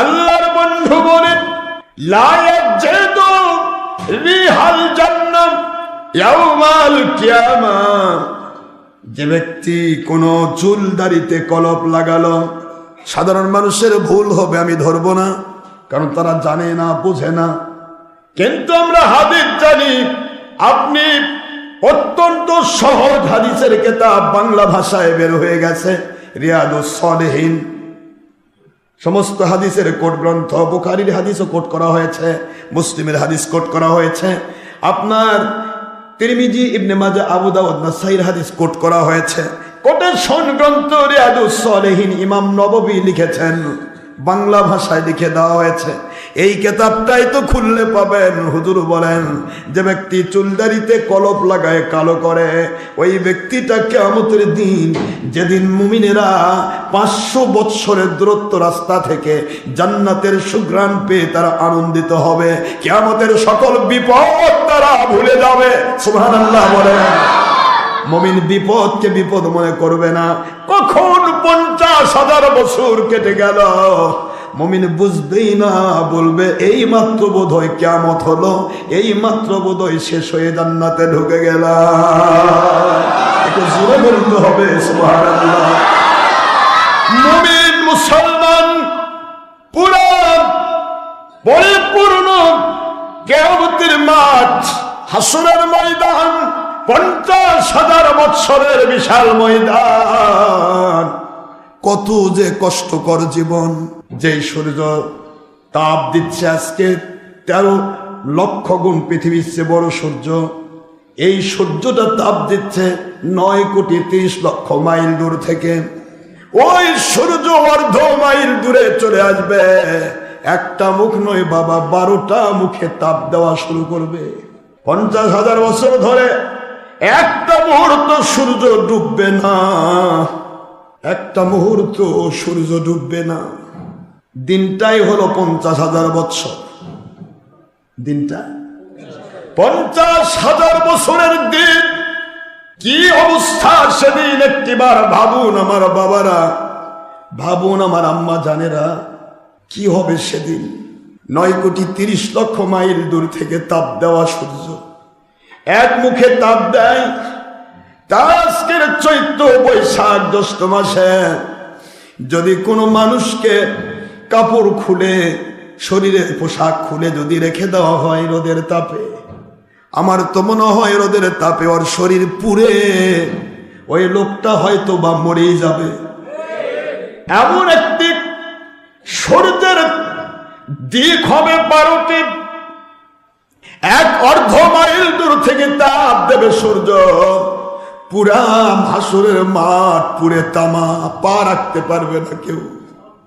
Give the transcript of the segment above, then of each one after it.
আল্লাহর বন্ধু বলেন লায়াত যেহেতু রিহাল জান্নাম কিয়ামা যে ব্যক্তি কোনো চুল দাড়িতে কলপ লাগালো, সাধারণ মানুষের ভুল হবে, আমি ধরবো না, কারণ তারা জানে না, বোঝে না। কিন্তু আমরা হাদিস জানি, আপনি অত্যন্ত সহজ হাদিসের কেতাব বাংলা ভাষায় বের হয়ে গেছে, রিয়াদুস সলেহীন। সমস্ত হাদিসের কোট গ্রন্থ, বুখারির হাদিসও কোট করা হয়েছে, মুসলিমের হাদিস কোট করা হয়েছে। আপনার তিরমিজি, ইবনে মাজা আবু দাউদ, নাসাইর হাদিস কোট করা হয়েছে। কোটেশন গ্রন্থ সলেহীন ইমাম নববী লিখেছেন। বাংলা ভাষায় লিখে দেওয়া হয়েছে। এই কেতাবটাই তো খুললে পাবেন। হুজুর বলেন, যে ব্যক্তি চুলদারিতে কলপ লাগায়, কালো করে, ওই ব্যক্তিটা কেমতের দিন, যেদিন মুমিনেরা পাঁচশো বৎসরের দূরত্ব রাস্তা থেকে জান্নাতের সুঘ্রাণ পেয়ে তারা আনন্দিত হবে। কেয়ামতের সকল বিপদ তারা ভুলে যাবে। সুবহানাল্লাহ বলেন। মমিন বিপদকে বিপদ মনে করবে না। কখন পঞ্চাশ হাজার বছর কেটে গেল। মমিন বুঝবেই না বলবে, এই মাত্র বোধ হয় কেমত হলো, এই মাত্র বোধ হয় শেষ হয়ে জান্নাতে ঢুকে গেল একটু জোরে বলতে হবে মমিন মুসলমান পুরা পরিপূর্ণ কেয়ামতের মাঠ, হাসুরের ময়দান, পঞ্চাশ হাজার বৎসরের বিশাল ময়দান। কত যে কষ্টকর জীবন। যে সূর্য তাপ দিচ্ছে আজকে, তেরো লক্ষ গুণ পৃথিবীর চেয়ে বড় সূর্য। এই সূর্যটা তাপ দিচ্ছে নয় কোটি তিরিশ লক্ষ মাইল দূর থেকে। ওই সূর্য অর্ধ মাইল দূরে চলে আসবে। একটা মুখ নয় বাবা, বারোটা মুখে তাপ দেওয়া শুরু করবে। পঞ্চাশ হাজার বছর ধরে একটা মুহূর্ত সূর্য ডুববে না। একটা মুহূর্ত সূর্য ডুববে না। দিনটাই হলো পঞ্চাশ হাজার বৎসর। দিনটা? পঞ্চাশ হাজার বছরের দিন। কি অবস্থা সেদিন একটিবার ভাবুন আমার বাবারা। ভাবুন আমার আম্মা জানেরা, কি হবে সেদিন? নয় কোটি তিরিশ লক্ষ মাইল দূর থেকে তাপ দেওয়া সূর্য। এক মুখে তাপ দেয় আজকের চৈত্র বৈশাখ জ্যৈষ্ঠ মাসে যদি কোনো মানুষকে কাপড় খুলে, শরীরের পোশাক খুলে যদি রেখে দেওয়া হয় রোদের তাপে, আমার তো মনে হয় রোদের তাপে ওর শরীর পুড়ে, ওই লোকটা হয়তো বা মরেই যাবে। এমন একটি সূর্যের দিক হবে বারোটি। এক অর্ধ মাইল দূর থেকে তাপ দেবে সূর্য। পুরা ভাসুরের মাঠ পুরে তামা, পা রাখতে পারবে না কেউ,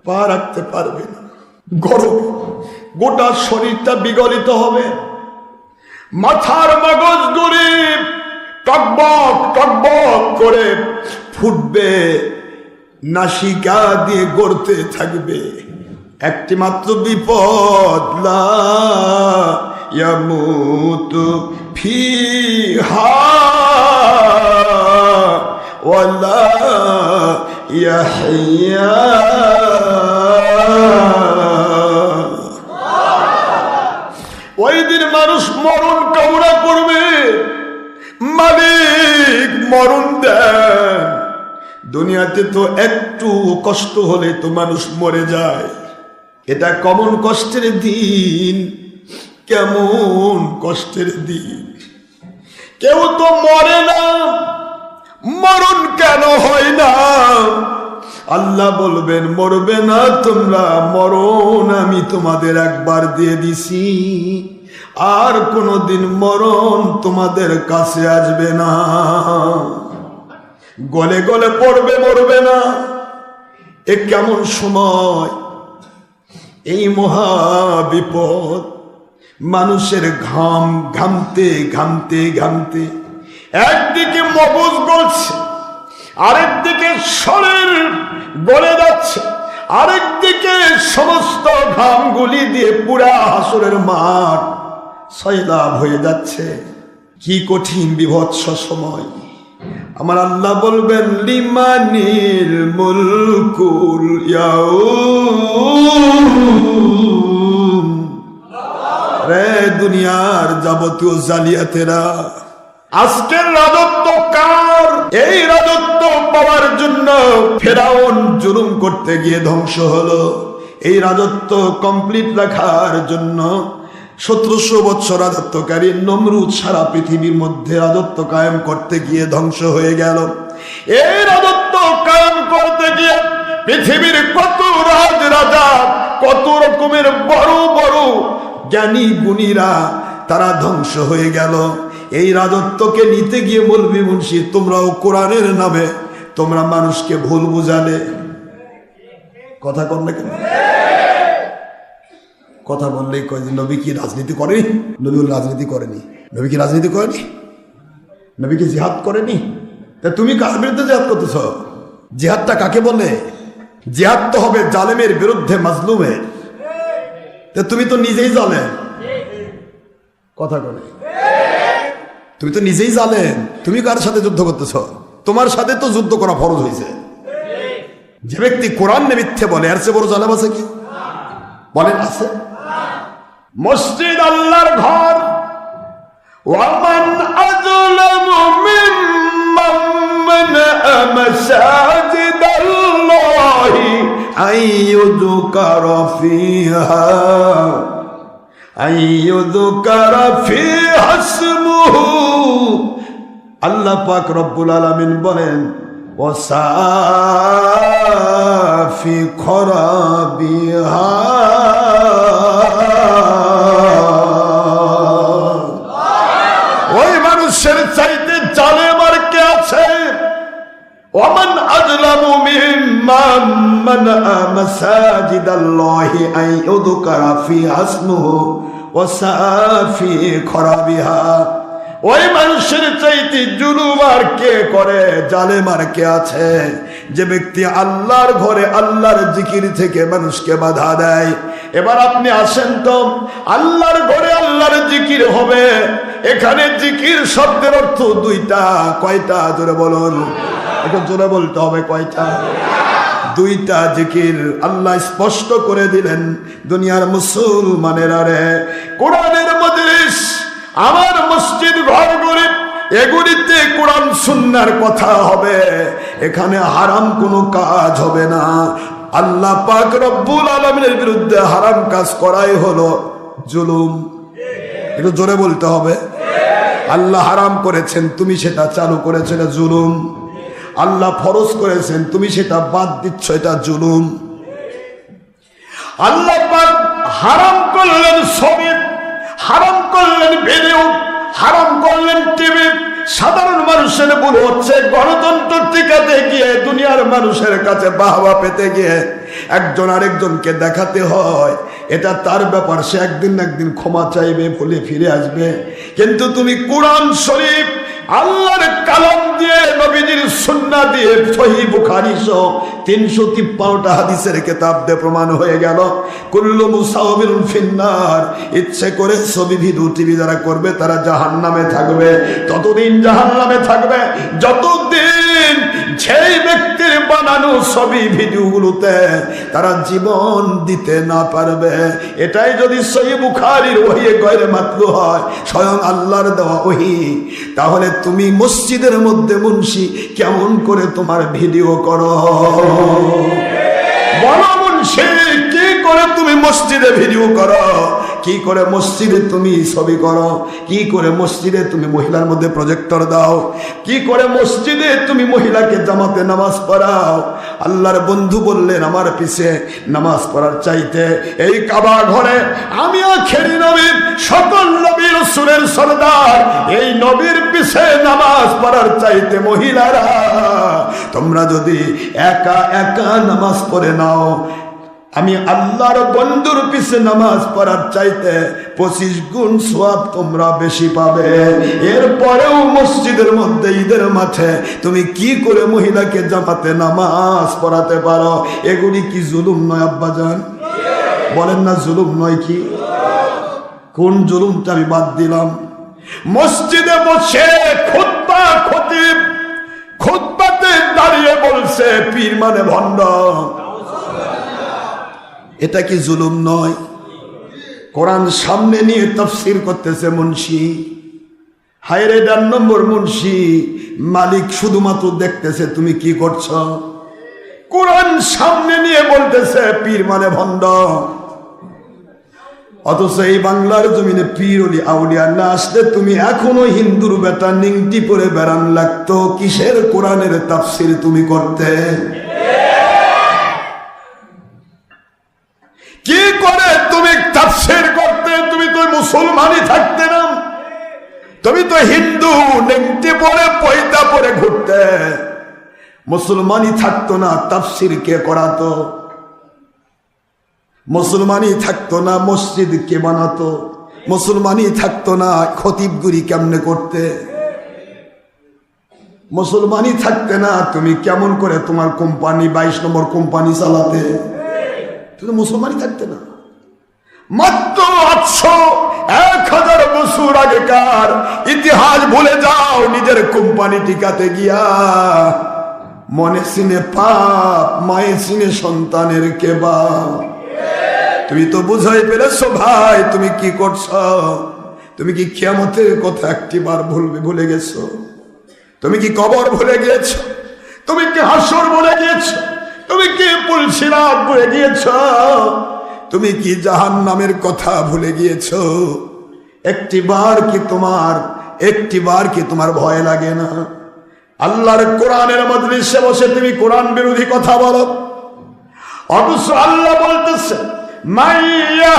পা রাখতে পারবে না। গরম, গোটা শরীরটা বিগলিত হবে। মাথার মগজ গরিব টকবক টকবক করে ফুটবে, নাসিকা দিয়ে গড়তে থাকবে। একটি মাত্র বিপদ, লা ইয়ামুতু ফিহা। ওয়ালা ইয়াহইয়া ওই দিন মানুষ মরণ কামনা করবে, মালিক মরণ দেন। দুনিয়াতে তো একটু কষ্ট হলে তো মানুষ মরে যায়। এটা কমন কষ্টের দিন, কেমন কষ্টের দিন। কেউ তো মরে না মরণ কেন হয় না? আল্লাহ বলবেন, মরবে না, তোমরা মরণ আমি তোমাদের একবার দিয়ে দিছি। আর কোনোদিন মরণ তোমাদের কাছে আসবে না। গলে গলে পড়বে, মরবে না। এ কেমন সময়? এই মহা বিপদ। মানুষের ঘাম ঘামতে ঘামতে ঘামতে একদিকে কবজ গলছে আরেক দিকে শরীর গলে যাচ্ছে, আরেক দিকে সমস্ত ঘামগুলি দিয়ে পুরা হাসুরের মাঠ সয়লাভ হয়ে যাচ্ছে। কি কঠিন বিভৎস সময়। আমার আল্লাহ বলবেন, লিমানিল মুলকুল রে দুনিয়ার যাবতীয় জালিয়াতেরা আজকের রাজত্ব কার? এই রাজত্ব পাওয়ার জন্য ফেরাউন জুলুম করতে গিয়ে ধ্বংস হলো। এই রাজত্ব কমপ্লিট রাখার জন্য সতেরোশো বৎসর রাজত্বকারী নমরুদ সারা পৃথিবীর মধ্যে রাজত্ব কায়েম করতে গিয়ে ধ্বংস হয়ে গেল। এই রাজত্ব কায়েম করতে গিয়ে পৃথিবীর কত রাজ রাজা কত রকমের বড় বড় জ্ঞানী গুণীরা তারা ধ্বংস হয়ে গেল। এই রাজত্বকে নিতে গিয়ে বলবি মুন্সি, তোমরাও কোরআনের নামে, তোমরা মানুষকে ভুল বুঝালে। কথা কর না কেন? কথা বললেই কয় যে, নবী কি রাজনীতি করেনি? নবী বলে রাজনীতি করেনি। নবী কি রাজনীতি করেনি? নবী কি জিহাদ করেনি? তা তুমি কার বিরুদ্ধে জিহাদ করতেছ? জিহাদটা কাকে বলে? জিহাদ তো হবে জালেমের বিরুদ্ধে মাজলুমের। তা তুমি তো নিজেই জালেম। কথা বলে তুমি তো নিজেই জালেন তুমি কার সাথে যুদ্ধ করতেছ? তোমার সাথে তো যুদ্ধ করা ফরজ হয়েছে। যে ব্যক্তি কোরআন মিথ্যে বলে আর সে বড় জালেম আছে কি? বলেন, আছে। মসজিদ আল্লাহর ঘর। আযলামু মিম্মান মানআ মাসাজিদাল্লাহি আইয়ুযকারা ফিহা। আইয়ুযকারা ফিহা ইসমুহু আল্লাহ পাক রব্বুল আলামিন বলেন ওসাফি খরাবিহা ওই মানুষের চাইতে জালেম আর কে আছে ومن أظلم ممن منع مساجد الله أن يذكر فيها اسمه وسعى في خرابها ওই মানুষের চাইতে জুলুম আর কে করে? জালেম আর কে আছে? যে ব্যক্তি আল্লাহর ঘরে আল্লাহর জিকির থেকে মানুষকে বাধা দেয়। এবার আপনি আসেন তো, আল্লাহর ঘরে আল্লাহর জিকির হবে। এখানে জিকির শব্দের অর্থ দুইটা, কয়টা? জোরে বলুন। একটু জোরে বলতে হবে, কয়টা? দুইটা জিকির আল্লাহ স্পষ্ট করে দিলেন, দুনিয়ার মুসলমানের আরে কোরআনের মজলিস আমার মসজিদ ঘর গরিব এগুলিতে কোরআন সুন্নার কথা হবে। এখানে হারাম কোনো কাজ হবে না। আল্লাহ পাক রব্বুল আলমিনের বিরুদ্ধে হারাম কাজ করাই হলো জুলুম। একটু জোরে বলতে হবে। আল্লাহ হারাম করেছেন, তুমি সেটা চালু করেছ এটা জুলুম। আল্লাহ ফরজ করেছেন, তুমি সেটা বাদ দিচ্ছ, এটা জুলুম। আল্লাহ হারাম করলেন ছবি হারাম করলেন ভিডিও হারাম করলেন টিভি সাধারণ মানুষের ভুল হচ্ছে গণতন্ত্র টিকাতে গিয়ে দুনিয়ার মানুষের কাছে বাহবা পেতে গিয়ে একজন আরেকজনকে দেখাতে হয়। এটা তার ব্যাপার, সে একদিন একদিন ক্ষমা চাইবে বলে ফিরে আসবে। কিন্তু তুমি কোরআন শরীফ আল্লাহর কালাম দিয়ে নবীজির সুন্না দিয়ে সহি বুখারি সহ তিনশো তিপ্পান্নটা হাদিসের কেতাব দিয়ে প্রমাণ হয়ে গেল। কুল্লু মুসাউবির ফিন্নার। ইচ্ছে করে ছবি, ভিডিও, টিভি যারা করবে, তারা জাহান নামে থাকবে। ততদিন জাহান নামে থাকবে, যতদিন সেই ভিডিওগুলোতে তারা জীবন দিতে না পারবে? এটাই যদি বুখারির ওহিয়ে গয়রে হয়, স্বয়ং আল্লাহর দেওয়া ওহি তাহলে তুমি মসজিদের মধ্যে মুন্সি কেমন করে তোমার ভিডিও করো? বলো মুন্সি, কি করে তুমি মসজিদে ভিডিও করো? কি করে মসজিদে তুমি ছবি করো? কি করে মসজিদে তুমি মহিলার মধ্যে প্রজেক্টর দাও? কি করে মসজিদে তুমি মহিলাকে জামাতে নামাজ পড়াও? আল্লাহর বন্ধু বললেন, আমার পিছে নামাজ পড়ার চাইতে এই কাবা ঘরে আমিও খেলি নবীর, সকল নবীর সুরের সর্দার। এই নবীর পিছে নামাজ পড়ার চাইতে মহিলারা, তোমরা যদি একা একা নামাজ পড়ে নাও আমি আল্লাহর বন্ধুর পিছে নামাজ পড়ার চাইতে পঁচিশ গুণ সোয়াব তোমরা বেশি পাবে। এরপরেও মসজিদের মধ্যে ঈদের মাঠে তুমি কি করে মহিলাকে জামাতে নামাজ পড়াতে পারো? এগুলি কি জুলুম নয় আব্বাজান বলেন না জুলুম নয় কি? কোন জুলুমটা আমি বাদ দিলাম? মসজিদে বসে খুদ্া খতিব খুদ্াতে দাঁড়িয়ে বলছে, পীর মানে ভণ্ড। এটা কি জুলুম নয়? কোরআন সামনে নিয়ে তফসির করতেছে মুন্সি। হায়রে ডান নম্বর মুন্সি, মালিক শুধুমাত্র দেখতেছে, তুমি কি করছ? কোরআন সামনে নিয়ে বলতেছে, পীর মানে ভণ্ড। অথচ এই বাংলার জমিনে পীর অলি আউলিয়া না আসলে তুমি এখনও হিন্দুর বেটা নিংটি পরে বেড়ান লাগতো। কিসের কোরআনের তাফসির তুমি করতে? কি করে তুমি তাফসির করতে? তুমি তো মুসলমানই থাকতে না। তুমি তো হিন্দু, নেংটি পরে, পয়দা পরে ঘুরতে। মুসলমানই থাকতো না, তাফসির কে করাতো? মুসলমানই থাকতো না, মসজিদ কে বানাতো? মুসলমানই থাকতো না খতিবগুরি কেমনে করতে? মুসলমানই থাকতে না, তুমি কেমন করে তোমার কোম্পানি, বাইশ নম্বর কোম্পানি চালাতে? তুমি মুসলমানই থাকতে না। মাত্র আটশো এক হাজার বছর আগেকার ইতিহাস ভুলে যাও, নিজের কোম্পানি টিকাতে গিয়া। মনে সিনে পাপ, মায়ে সিনে সন্তানের কেবা। তুমি তো বুঝাই পেরেছ ভাই, তুমি কি করছ? তুমি কি কিয়ামতের কথা একটি বার ভুলবে, ভুলে গেছো? তুমি কি কবর ভুলে গিয়েছ? তুমি কি হাসর ভুলে গিয়েছ? তুমি কি পুলসিরাত ভুলে গিয়েছ তুমি কি জাহান নামের কথা ভুলে গিয়েছ? একটি বার কি তোমার, একটি বার কি তোমার ভয় লাগে না? আল্লাহর কোরআনের মধ্যে বসে তুমি কোরআন বিরোধী কথা বলো। অবশ্য আল্লাহ বলতেছে মাইয়া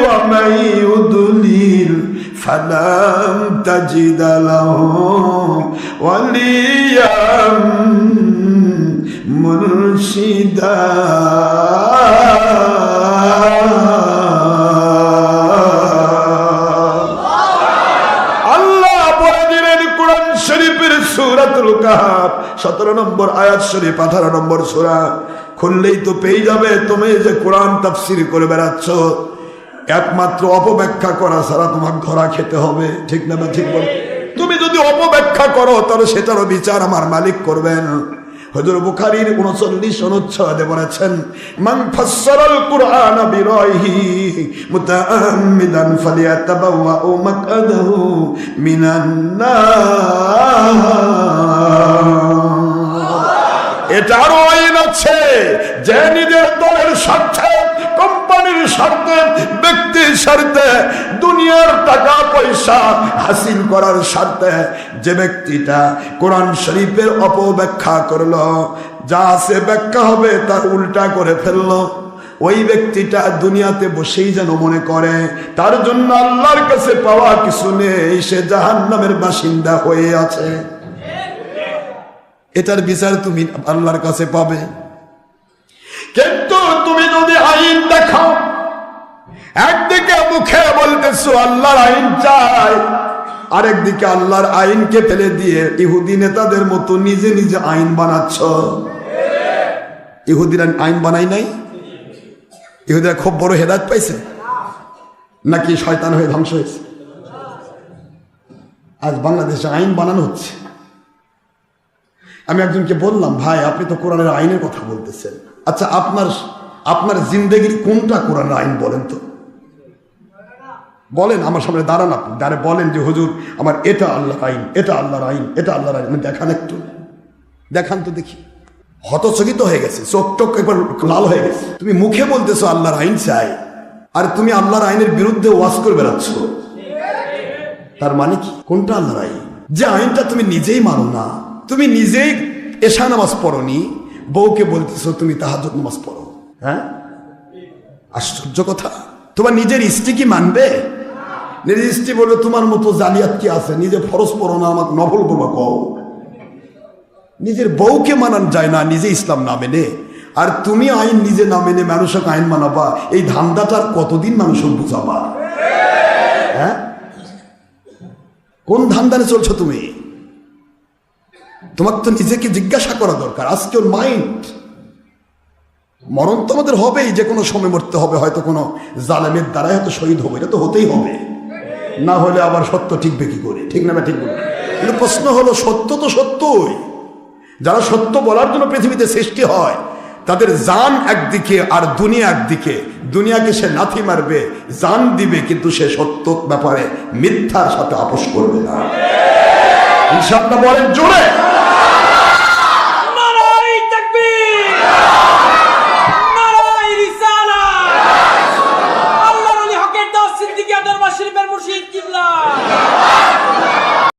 ওয়া المهتدي ومن يضلل فلن تجد له وليا مرشدا আল্লাহ বলে দিলেন কোরআন শরীফের সূরাতুল কাহাফ 17 নম্বর আয়াত শরীফ 18 নম্বর সূরা খুললেই তো পেয়ে যাবে তুমি যে কোরআন তাফসীর করে বেড়াচ্ছ একমাত্র অপব্যাখ্যা করা ছাড়া তোমার ধরা খেতে হবে। ঠিক না বা ঠিক বল তুমি যদি অপব্যাখ্যা করো, তাহলে সেটারও বিচার আমার মালিক করবেন। হজর বুখারীর 39 অনুচ্ছেদে বলেছেন ফাসসারাল কুরআন বিরাইহি মুতাআম্মিদান ফালিয়াতাবাওয়া মাকআদাহু মিনান নার এটারও আইন আছে। যে নিজের দলের স্বার্থে স্বার্থে ব্যক্তির স্বার্থে, দুনিয়ার টাকা পয়সা হাসিল করার স্বার্থে যে ব্যক্তিটা কোরআন শরীফের অপব্যাখ্যা করল, যা আছে ব্যাখ্যা হবে তার উল্টা করে ফেলল। ওই ব্যক্তিটা দুনিয়াতে বসেই যেন মনে করে, তার জন্য আল্লাহর কাছে পাওয়া কিছু নেই, সে জাহান্নামের বাসিন্দা হয়ে আছে। এটার বিচার তুমি আল্লাহর কাছে পাবে। কিন্তু তুমি যদি আইন দেখাও একদিকে মুখে বলতেছো আল্লাহর আইন চাই আরেকদিকে আল্লাহর আইনকে ফেলে দিয়ে ইহুদি নেতাদের মতো নিজে নিজে আইন বানাচ্ছ। ইহুদিরা আইন বানাই নাই? ইহুদিরা খুব বড় হেদায়ত পাইছে? নাকি শয়তান হয়ে ধ্বংস হয়েছে? আজ বাংলাদেশে আইন বানানো হচ্ছে। আমি একজনকে বললাম, ভাই, আপনি তো কোরআনের আইনের কথা বলতেছেন। আচ্ছা আপনার আপনার জিন্দগির কোনটা কোরআনের আইন বলেন তো? বলেন, আমার সামনে দাঁড়ান আপনি। দাঁড়ে বলেন যে, হুজুর, আমার এটা আল্লাহর আইন, এটা আল্লাহর আইন, এটা আল্লাহর আইন। আমি দেখান একটু। দেখান তো দেখি। হতচকিত হয়ে গেছে, চোখ টোক একবার লাল হয়ে গেছে। তুমি মুখে বলতেছো আল্লাহর আইন চাই, আর তুমি আল্লাহর আইনের বিরুদ্ধে ওয়াজ করে বেড়াচ্ছ। তার মানে কি? কোনটা আল্লাহর আইন? যে আইনটা তুমি নিজেই মানো না, তুমি নিজেই এশা নামাজ পড়নি, বউকে বলতেছো তুমি তাহাজত নামাজ পড়ো। হ্যাঁ? আশ্চর্য কথা। তোমার নিজের স্ত্রী কি মানবে? নিজের স্ত্রী বলবে তোমার মতো জালিয়াত কি আছে? নিজে ফরজ পড়ো না, আমাকে নফল করবা কও। নিজের বউকে মানান যায় না, নিজে ইসলাম না মেনে। আর তুমি আইন নিজে না মেনে মানুষকে আইন মানাবা, এই ধান্দাটার কতদিন মানুষকে বুঝাবা? হ্যাঁ? কোন ধান্দানে চলছো তুমি? তোমার তো নিজেকে জিজ্ঞাসা করা দরকার, আজকে ওর মাইন্ড। মরণ তো আমাদের হবেই, যে কোনো সময় মরতে হবে, হয়তো কোনো জালেমের দ্বারাই হয়তো শহীদ হবে, এটা তো হতেই হবে। না হলে আবার সত্য ঠিকবে কি করে? ঠিক না ঠিক বলে? কিন্তু প্রশ্ন হলো, সত্য তো সত্যই। যারা সত্য বলার জন্য পৃথিবীতে সৃষ্টি হয়, তাদের জান একদিকে আর দুনিয়া একদিকে। দুনিয়াকে সে নাথি মারবে, জান দিবে, কিন্তু সে সত্য ব্যাপারে মিথ্যার সাথে আপোষ করবে না। বলেন জোরে।